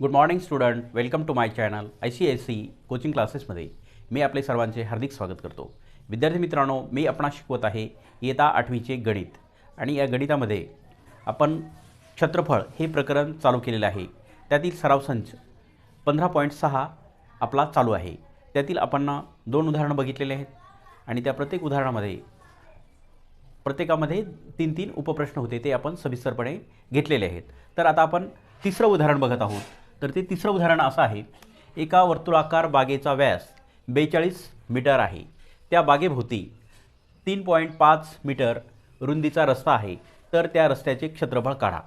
Good morning student welcome to my channel I C S C coaching क्लासेसमध्ये मी आपले सर्वांचे हार्दिक स्वागत करतो. विद्यार्थी मित्रांनो मी आपणा शिकवत आहे येता आठवीचे गणित. आणि या गणितामध्ये आपण क्षेत्रफळ हे प्रकरण चालू केलेलं आहे. त्यातील सराव संच पंधरा पॉईंट सहा आपला चालू आहे. त्यातील आपण दोन उदाहरणं बघितलेले आहेत. आणि त्या प्रत्येक उदाहरणामध्ये प्रत्येकामध्ये तीन तीन उपप्रश्न होते ते आपण सविस्तरपणे घेतलेले आहेत. तर आता आपण तिसरं उदाहरण बघत आहोत. तर ते तिसरं उदाहरण असं आहे. एका वर्तुळाकार बागेचा व्यास बेचाळीस मीटर आहे. त्या बागेभोवती तीन पॉईंट पाच मीटर रुंदीचा रस्ता आहे. तर त्या रस्त्याचे क्षेत्रफळ काढा.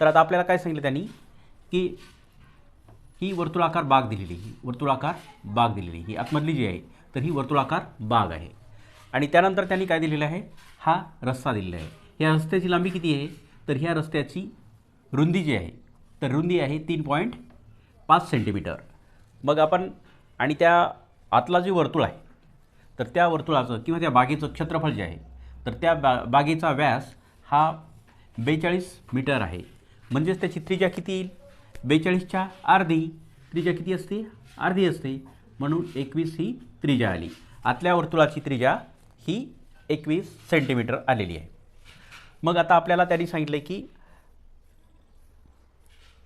तर आता आपल्याला काय सांगितलं त्यांनी? की ही वर्तुळाकार बाग दिलेली ही वर्तुळाकार बाग दिलेली ही आतमधली जी आहे तर ही वर्तुळाकार बाग आहे. आणि त्यानंतर त्यांनी काय दिलेलं आहे? हा रस्ता दिलेला आहे. या रस्त्याची लांबी किती आहे? तर ह्या रस्त्याची रुंदी जी आहे तर रुंदी आहे तीन पॉईंट पाच सेंटीमीटर मग आपण आणि त्या आतला जे वर्तुळ आहे तर त्या वर्तुळाचं किंवा त्या बागेचं क्षेत्रफळ जे आहे तर त्या बा बागेचा व्यास हा बेचाळीस मीटर आहे. म्हणजेच त्याची त्रिज्या किती येईल? बेचाळीसच्या अर्धी त्रिज्या किती असते? अर्धी असते. म्हणून एकवीस ही त्रिज्या आली. आतल्या वर्तुळाची त्रिज्या ही एकवीस सेंटीमीटर आलेली आहे. मग आता आपल्याला त्यांनी सांगितलं की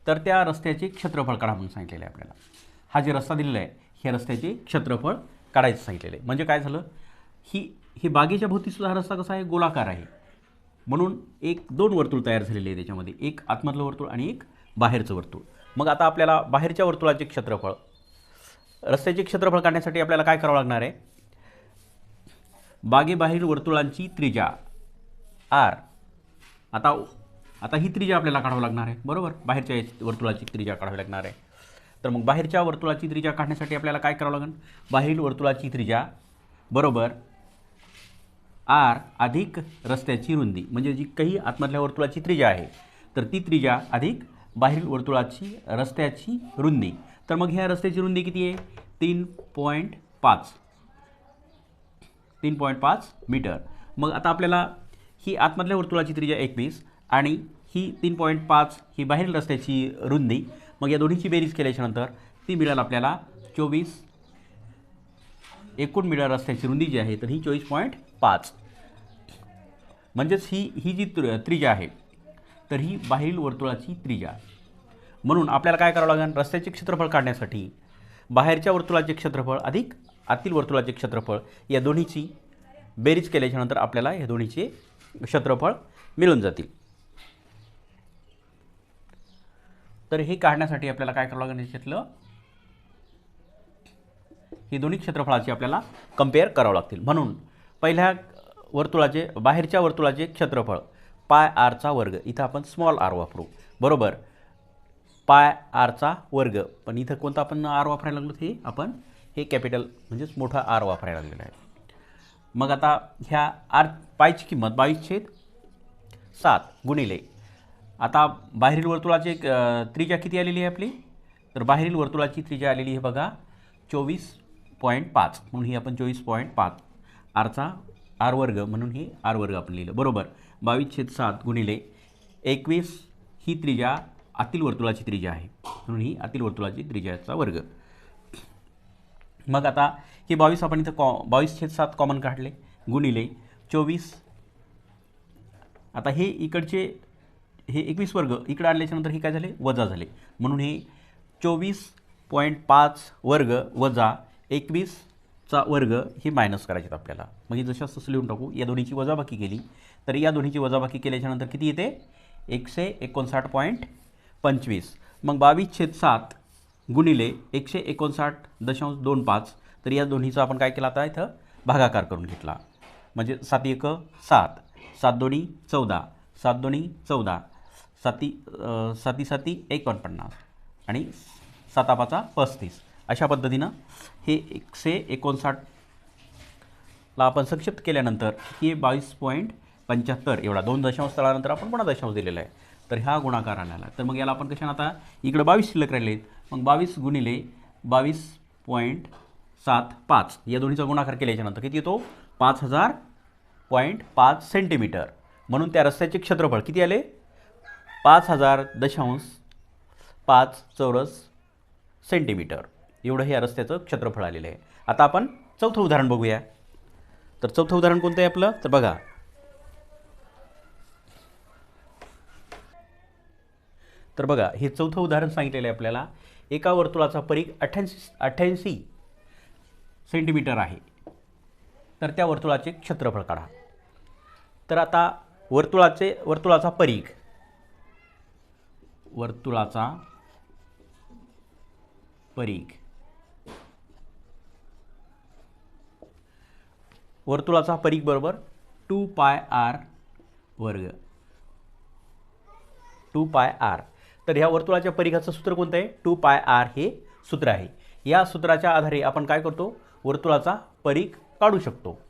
तर त्या रस्त्याचे क्षेत्रफळ काढा म्हणून सांगितलेलं आहे आपल्याला. हा जे रस्ता दिलेला आहे ह्या रस्त्याचे क्षेत्रफळ काढायचं सांगितलेलं आहे. म्हणजे काय झालं? ही ही बागेच्या भोवतीसुद्धा हा रस्ता कसा आहे? गोलाकार आहे. म्हणून एक दोन वर्तुळ तयार झालेले आहे त्याच्यामध्ये. एक आतमधलं वर्तुळ आणि एक बाहेरचं वर्तुळ. मग आता आपल्याला बाहेरच्या वर्तुळाचे क्षेत्रफळ रस्त्याचे क्षेत्रफळ काढण्यासाठी आपल्याला काय करावं लागणार आहे? बागेबाहेर वर्तुळांची त्रिजा आर आता आता ही त्रिज्या आपल्याला काढावं लागणार आहे. बरोबर? बाहेरच्या वर्तुळाची त्रिज्या काढावी लागणार आहे. तर मग बाहेरच्या वर्तुळाची त्रिज्या काढण्यासाठी आपल्याला काय करावं लागेल? बाहेरील वर्तुळाची त्रिज्या बरोबर आर अधिक रस्त्याची रुंदी. म्हणजे जी काही आतमधल्या वर्तुळाची त्रिज्या आहे तर ती त्रिज्या अधिक बाहेरील वर्तुळाची रस्त्याची रुंदी. तर मग ह्या रस्त्याची रुंदी किती आहे? तीन पॉईंट पाच. तीन पॉईंट पाच मीटर. मग आता आपल्याला ही आतमधल्या वर्तुळाची त्रिज्या एकवीस आणि ही तीन पॉईंट पाच ही बाहेरील रस्त्याची रुंदी. मग या दोन्हीची बेरीज केल्याच्यानंतर ती मिळेल आपल्याला चोवीस एकूण मिळेल रस्त्याची रुंदी जी आहे तर ही चोवीस पॉईंट पाच. म्हणजेच ही ही जी त्रिजा आहे तर ही बाहेरील वर्तुळाची त्रिजा म्हणून आपल्याला काय करावं लागेल? रस्त्याचे क्षेत्रफळ काढण्यासाठी बाहेरच्या वर्तुळाचे क्षेत्रफळ अधिक आतील वर्तुळाचे क्षेत्रफळ या दोन्हीची बेरीज केल्याच्यानंतर आपल्याला या दोन्हीचे क्षेत्रफळ मिळून जातील. तर हे काढण्यासाठी आपल्याला काय करावं लागेल याच्यातलं ही दोन्ही क्षेत्रफळाची आपल्याला कंपेअर करावं लागतील. म्हणून पहिल्या वर्तुळाचे बाहेरच्या वर्तुळाचे क्षेत्रफळ पाय आरचा वर्ग. इथं आपण स्मॉल आर वापरू. बरोबर? पाय आरचा वर्ग. पण इथं कोणता आपण आर वापरायला लागलो हे आपण हे कॅपिटल म्हणजेच मोठा आर वापरायला लागलेला आहे. मग आता ह्या आर पायची किंमत बावीस छेद सात गुणिले आता बाहेरील वर्तुळाची त्रिजा त्रिज्या किती आलेली आहे आपली? तर बाहेरील वर्तुळाची त्रिज्या आलेली आहे बघा चोवीस पॉईंट पाच. म्हणून ही आपण चोवीस पॉईंट पाच. आरचा आर वर्ग म्हणून ही आर वर्ग आपण लिहिलं. बरोबर. बावीस छेद सात गुणिले एकवीस ही त्रिज्या आतील वर्तुळाची त्रिज्या आहे. म्हणून ही आतील वर्तुळाची त्रिज्याचा वर्ग. मग आता हे बावीस आपण इथं कॉ बावीस छेद सात कॉमन काढले. गुणिले चोवीस. आता हे इकडचे हे एकवीस वर्ग इकडं आणल्याच्यानंतर हे काय झाले? वजा झाले. म्हणून हे चोवीस पॉईंट पाच वर्ग वजा एकवीसचा वर्ग हे मायनस करायचे आहेत आपल्याला. म्हणजे जसं तसं लिहून टाकू. या दोन्हीची वजाबाकी केली. तर या दोन्हीची वजाबाकी केल्याच्यानंतर किती येते? एकशे एकोणसाठ पॉईंट पंचवीस. मग बावीस छेद सात गुणिले एकशे एकोणसाठ दशांश दोन पाच. तर या दोन्हीचा आपण काय केला आता इथं? भागाकार करून घेतला. म्हणजे सात एक सात. सात दोन्ही चौदा. सात दोन्ही चौदा. साती अ, साती साती एकोणपन्नास आणि सातापाचा पस्तीस. अशा पद्धतीनं हे एकशे एकोणसाठला आपण संक्षिप्त केल्यानंतर हे बावीस पॉईंट पंच्याहत्तर एवढा दोन दशांश स्थळानंतर आपण पुन्हा दशांश दिलेला आहे. तर ह्या गुणाकार आलेला तर मग याला आपण कशाने आता इकडं बावीस शिल्लक राहिले आहेत. मग बावीस गुणिले बावीस पॉईंट सात पाच. या दोन्हीचा गुणाकार केल्याच्यानंतर किती येतो? पाच हजार पॉईंट पाच सेंटीमीटर. म्हणून त्या रस्त्याचे क्षेत्रफळ किती आले? पाच हजार दशांश पाच चौरस सेंटीमीटर. एवढं हे या रस्त्याचं क्षेत्रफळ आलेलं आहे. आता आपण चौथं उदाहरण बघूया. तर चौथं उदाहरण कोणतं आहे आपलं? तर बघा. तर बघा हे चौथं उदाहरण सांगितलेलं आहे आपल्याला. एका वर्तुळाचा परीघ अठ्ठ्याऐंशी अठ्ठ्याऐंशी सेंटीमीटर आहे. तर त्या वर्तुळाचे क्षेत्रफळ काढा. तर आता वर्तुळाचे वर्तुळाचा परीघ वर्तुळाचा परीघ. वर्तुळाचा परीघ बरोबर टू पाय आर वर्ग. टू पाय आर. तर ह्या वर्तुळाच्या परिघाचं सूत्र कोणतं आहे? टू पाय आर हे सूत्र आहे. या सूत्राच्या आधारे आपण काय करतो? वर्तुळाचा परीघ काढू शकतो.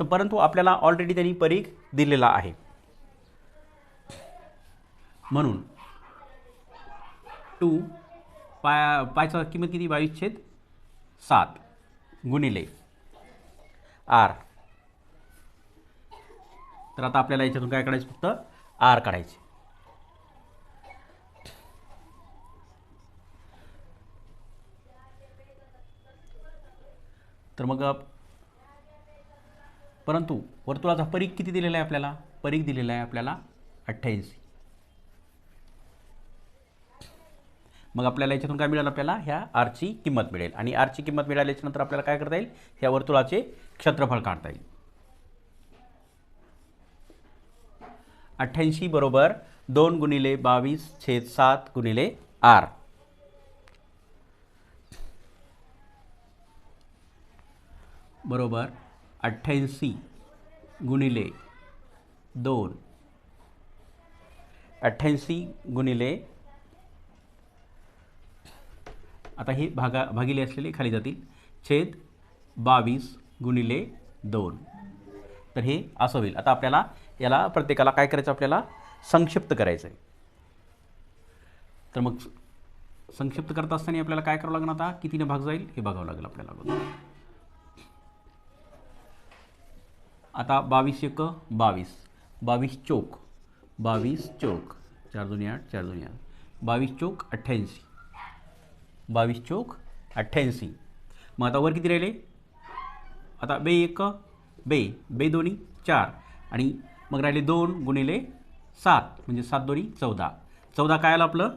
तर परंतु आपल्याला ऑलरेडी त्यांनी परीघ दिलेला आहे. म्हणून टू पाय पायचा किंमत किती? बावीस छेद सात. गुणिले आर. तर आता आपल्याला याच्यातून काय काढायचं? फक्त आर काढायचे. तर मग परंतु वर्तुळाचा परीख किती दिलेला आहे आपल्याला? परीख दिलेला आहे आपल्याला अठ्ठ्याऐंशी. मग आपल्याला याच्यातून काय मिळेल? आपल्याला ह्या आरची किंमत मिळेल. आणि आरची किंमत मिळाल्याच्यानंतर आपल्याला काय करता येईल? ह्या वर्तुळाचे क्षेत्रफळ काढता येईल. अठ्ठ्याऐंशी बरोबर दोन गुणिले बावीस छेद सात गुणिले आर. बरोबर अठ्ठ्याऐंशी गुणिले दोन. अठ्ठ्याऐंशी गुणिले आता हे भागा भागिले असलेले खाली जातील. छेद बावीस गुणिले दोन. तर हे असं होईल. आता आपल्याला याला प्रत्येकाला काय करायचं? आपल्याला संक्षिप्त करायचं आहे. तर मग संक्षिप्त करत असताना आपल्याला काय करावं लागणार आता? कितीने भाग जाईल? हे बघावं लागेल आपल्याला अगोदर. आता बावीस एक बावीस. बावीस चोक. बावीस चोक. चार दोन्ही आठ चार दोन्ही आठ. बावीस चोक अठ्ठ्याऐंशी. बावीस चोक अठ्ठ्याऐंशी. मग आता वर किती राहिले? आता बे एक बे बे दोन्ही चार. आणि मग राहिले दोन गुणिले सात म्हणजे सात दोन्ही चौदा. चौदा काय आलं आपलं?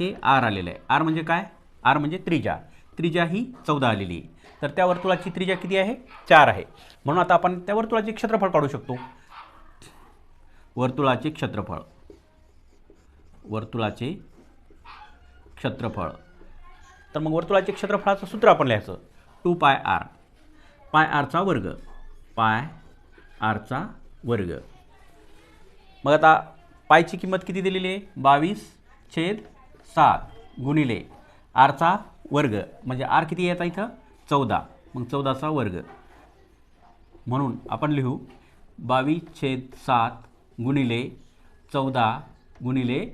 हे आर आलेलं आहे. आर म्हणजे काय? आर म्हणजे त्रिजा. त्रिजा ही चौदा आलेली आहे. तर त्या वर्तुळाची त्रिजा किती आहे? चार आहे. म्हणून आता आपण त्या वर्तुळाचे क्षेत्रफळ काढू शकतो. वर्तुळाचे क्षेत्रफळ. वर्तुळाचे क्षेत्रफळ. तर मग वर्तुळाचे क्षेत्रफळाचं सूत्र आपण लिहायचं. टू पाय आर. पाय आरचा वर्ग. पाय आरचा वर्ग. मग आता पायची किंमत किती दिलेली आहे? बावीस छेद सात गुणिले आरचा वर्ग. म्हणजे आर किती येतात इथं? चौदा. मग चौदाचा वर्ग. म्हणून आपण लिहू. बावीस छेद सात गुणिले चौदा गुणिले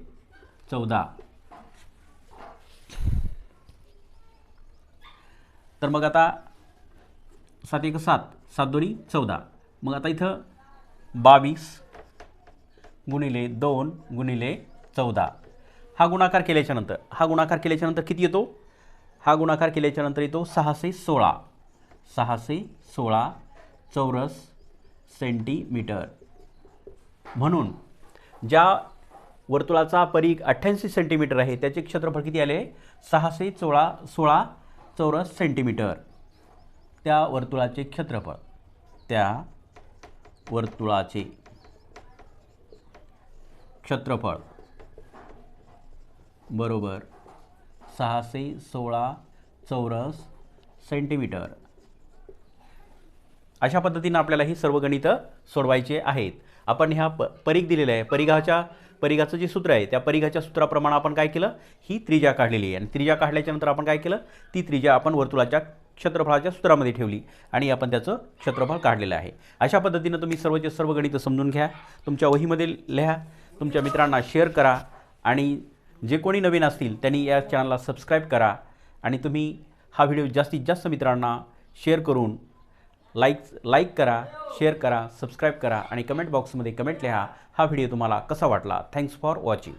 चौदा. तर मग आता सात एक सात सात दोन्ही चौदा. मग आता इथं बावीस गुणिले दोन गुणिले चौदा. हा गुणाकार केल्याच्यानंतर हा गुणाकार केल्याच्यानंतर किती येतो? हा गुणाकार केल्याच्यानंतर येतो सहाशे सोळा. सहाशे सोळा चौरस सेंटीमीटर. म्हणून ज्या वर्तुळाचा परीघ अठ्ठ्याऐंशी सेंटीमीटर आहे त्याचे क्षेत्रफळ किती आले? सहाशे सोळा सोळा चौरस सेंटीमीटर. त्या वर्तुळाचे क्षेत्रफळ. त्या वर्तुळाचे क्षेत्रफळ. बरोबर सहाशे सोळा चौरस सेंटीमीटर. अशा पद्धतीनं आपल्याला ही सर्व गणितं सोडवायचे आहेत. आपण ह्या प परीख दिलेल्या आहे. परिघाच्या परिघाचं जे सूत्र आहे त्या परिघाच्या सूत्राप्रमाणे आपण काय केलं? ही त्रिजा काढलेली आहे. आणि त्रिजा काढल्याच्यानंतर आपण काय केलं? ती त्रिजा आपण वर्तुळाच्या क्षेत्रफळाच्या सूत्रामध्ये ठेवली आणि आपण त्याचं क्षेत्रफळ काढलेलं आहे. अशा पद्धतीनं तुम्ही सर्वचे सर्व गणितं समजून घ्या तुमच्या वहीमध्ये लिहा तुमच्या मित्रांना शेअर करा आणि जे कोणी नवीन असतील त्यांनी या चॅनलला सबस्क्राईब करा आणि तुम्ही हा व्हिडिओ जास्तीत जास्त मित्रांना शेअर करून लाईक लाईक करा शेअर करा सबस्क्राईब करा आणि कमेंट बॉक्समध्ये कमेंट लिहा. हा व्हिडिओ तुम्हाला कसा वाटला? Thanks for watching